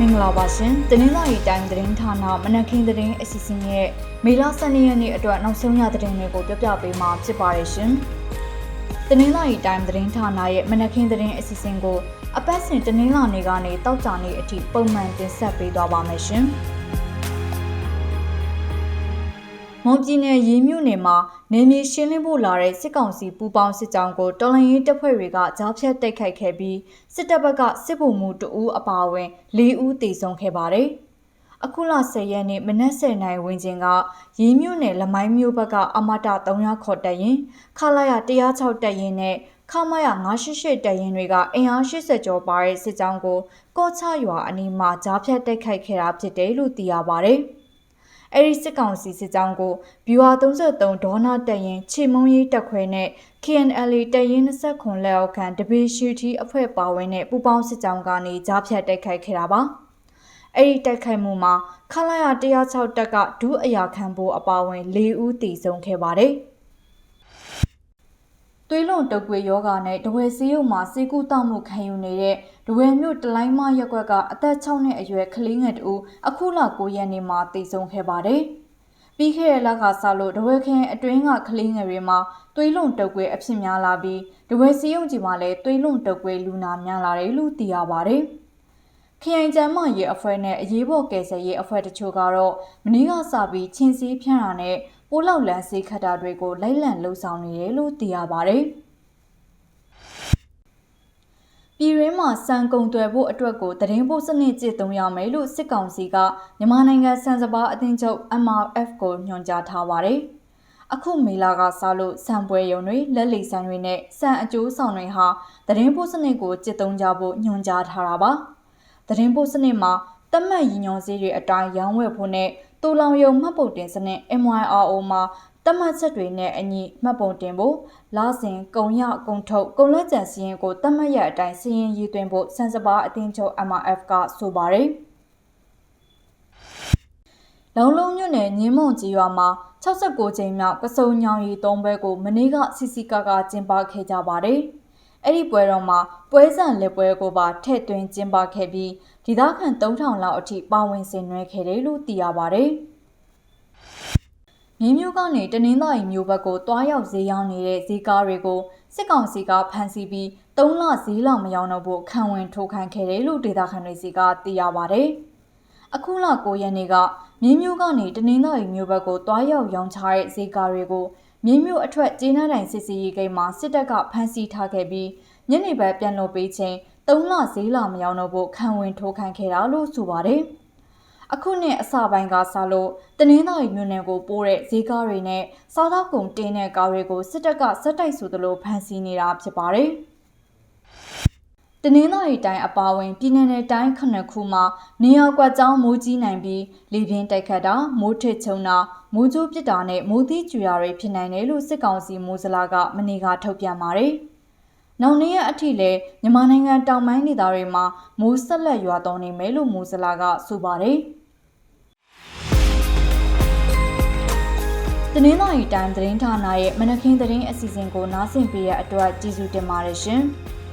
မင်္ဂလာပါရှင်။တနင်္လာရီတိုင်းသတင်းဌာနမနက်ခင်းသတင်းအစီအစဉ်ရဲ့မေလ12ရက်နေ့အတွက်နောက်ဆုံးရသတင်းတွေကိုပြောပြပေးမှာဖြစ်ပါတယ်ရှင်။တနင်္လာရီတိုင်းသတင်းဌာနရဲ့မနက်ခင်းသတင်းအစီအစဉ်ကိုအပတ်စဉ်တနင်္လာနေ့ကနေတောက်ကြနေ့အထိပုံမှန်တင်ဆက်ပေးသွားပါမယ်ရှင်။ မွန်ပြည်နယ်ရေးမြို့နယ်မှာနေမြေရှင်းလင်းဖို့လာတဲ့စစ်ကောင်စီပူးပေါင်းစစ်ကြောင်းကိုတော်လှန်ရေးတပ်ဖွဲ့တွေကကြားဖြတ်တိုက်ခိုက်ခဲ့ပြီးစစ်တပ်ဘက်ကစစ်ဗိုလ်မှူးတဦးအပါအဝင်၄ဦးသေဆုံးခဲ့ပါတယ်။အခုလ10ရက်နေ့မနက်10:00နာရီဝန်းကျင်ကရေးမြို့နယ်လမိုင်းမြို့ဘက်ကအမတာ300ခေါ်တက်ရင်ခလာရ106တက်ရင်နဲ့ခမရ988တက်ရင်တွေကအင်အား80ကျော်ပါတဲ့စစ်ကြောင်းကိုကော့ချရွာအနီးမှာကြားဖြတ်တိုက်ခိုက်ခဲ့တာဖြစ်တယ်လို့သိရပါတယ်။ အဲ့ဒီစစ်ကောင်စီစစ်ကြောင်းကို BUA 33ဒေါနာတက်ရင်ချေမုံရေးတက်ခွဲနဲ့ KNLA တက်ရင်20ခွန်လက်အောက်ခံတပေရှူတီအဖွဲ့ပါဝင်တဲ့ပူပေါင်းစစ်ကြောင်းကနေကြားဖြတ်တိုက်ခိုက်ခဲ့တာပါအဲ့ဒီတိုက်ခိုက်မှုမှာခလာရ106တက်ကဒုအရာခံဖို့အပါဝင်၄ဦးတည်ဆုံခဲ့ပါတယ်။ သွေးလွန်တုပ်ကွေယောဂါနဲ့တဝဲစည်းရုံမှာစေကူတောက်မှုခံယူနေတဲ့တဝဲမြို့တလိုင်းမရက်ကွက်ကအသက်6နှစ်အရွယ်ကလေးငယ်တူအခုလ9ရက်နေ့မှာတည်ဆုံခဲ့ပါတယ်။ပြီးခဲ့တဲ့လကစလို့တဝဲခင်းအတွင်းကကလေးငယ်တွေမှာသွေးလွန်တုပ်ကွေအဖြစ်များလာပြီးတဝဲစည်းရုံကြီးမှာလည်းသွေးလွန်တုပ်ကွေလူနာများလာတယ်လို့သိရပါတယ်။ခရိုင်ကျမ်းမရေးအဖွဲ့နဲ့အရေးပေါ်ကယ်ဆယ်ရေးအဖွဲ့တချို့ကတော့မနေ့ကစပြီးချင်းစည်းဖြန့်တာနဲ့ ပိုးလောက်လန်စေးခတ်တာတွေကိုလိုက်လံလှုပ်ဆောင်နေတယ်လို့သိရပါတယ်။ပြည်ရင်းမှာစံကုန်သွယ်ဖို့အတွက်ကိုတရင်ပို့စနစ်ကျင့်သုံးရမယ်လို့စစ်ကောင်စီကမြန်မာနိုင်ငံစံစပါအသင်းချုပ် MRF ကိုညွှန်ကြားထားပါတယ်။အခုမေလာကစလို့စံပွဲရုံတွေလက်လီဆန်တွေနဲ့စံအကျိုးဆောင်တွေဟာတရင်ပို့စနစ်ကိုကျင့်သုံးကြဖို့ညွှန်ကြားထားတာပါ။တရင်ပို့စနစ်မှာတတ်မှတ်ရည်ညွှန်စည်းတွေအတိုင်းရောင်းဝယ်ဖို့နဲ့ တူလောင်ယုံမှတ်ပုံတင်စနစ် MYRO မှာတတ်မှတ်ချက်တွေနဲ့အညီမှတ်ပုံတင်ဖို့လာစဉ်ကုံရကုံထုတ်ကုံလွှတ်ကြံစီရင်ကိုတတ်မှတ်ရအတိုင်းစီရင်ရည်သွင်းဖို့စံစပါအတင်းချုပ် MRF ကဆိုပါတယ်လုံလုံးမြို့နယ်ညင်းမုံကြီးရွာမှာ69ကြိမ်မြောက်ကစုံညောင်ရီ၃ဘဲကိုမနေ့ကစီစီကာကာကျင်းပခဲ့ကြပါတယ်။အဲ့ဒီပွဲတော်မှာပွဲစဉ်လက်ပွဲကိုပါထည့်သွင်းကျင်းပခဲ့ပြီး ဒေသခံ3000လောက်အထိပါဝင်ဆင်နွှဲခဲ့တယ်လို့သိရပါတယ်။မြင်းမျိုးကနေတနင်္သာရီမျိုးဘက်ကိုတွားရောက်ဈေးရောင်းနေတဲ့ဈေးကားတွေကိုစစ်ကောင်စီကဖမ်းဆီးပြီး၃လဈေးလောက်မရောင်းတော့ဖို့ခံဝင်ထိုးခံခဲ့တယ်လို့ဒေသခံတွေစီကသိရပါဗျ။အခုလ9ရက်နေ့ကမြင်းမျိုးကနေတနင်္သာရီမျိုးဘက်ကိုတွားရောက်ရောင်းချတဲ့ဈေးကားတွေကိုမြင်းမျိုးအထက်ကျေးနှံတိုင်စစ်စီရေးဂိမ်းမှာစစ်တပ်ကဖမ်းဆီးထားခဲ့ပြီးညနေဘက်ပြန်လွှတ်ပေးချိန် ၃လဈေးလောက်မရောင်းတော့ဖို့ခံဝင်ထိုးခံခဲ့တာလို့ဆိုပါတယ်။အခုနှစ်အစပိုင်းကစလို့တနင်္သာရီမြို့နယ်ကိုပိုးတဲ့ဈေးကားတွေနဲ့စားသောက်ကုန်တင်းတဲ့ကားတွေကိုစစ်တပ်ကစက်တိုက်ဆိုသလိုဖမ်းဆီးနေတာဖြစ်ပါတယ်။တနင်္သာရီတိုင်းအပါအဝင်ပြည်내နယ်တိုင်းခုနှစ်ခုမှာနေရာကွက်ကြောင်းမိုးကြီးနိုင်ပြီးလေပြင်းတိုက်ခတ်တာမိုးထစ်ချုံတာမိုးကြိုးပစ်တာနဲ့မိုးသီးကြွရာတွေဖြစ်နိုင်တယ်လို့စစ်ကောင်စီမိုးစလာကမနေ့ကထုတ်ပြန်ပါတယ်။ နောက်နေ့ရက်အထိလည်းမြန်မာနိုင်ငံတောင်ပိုင်းဒေသတွေမှာမိုးဆက်လက်ရွာသွန်းနေမယ်လို့မိုးစလာကဆိုပါတယ်။တနင်္လာရီတိုင်းသတင်းဌာနရဲ့မနက်ခင်းသတင်းအစီအစဉ်ကိုနားဆင်ပေးရတဲ့အတွက်ကျေးဇူးတင်ပါတယ်ရှင်။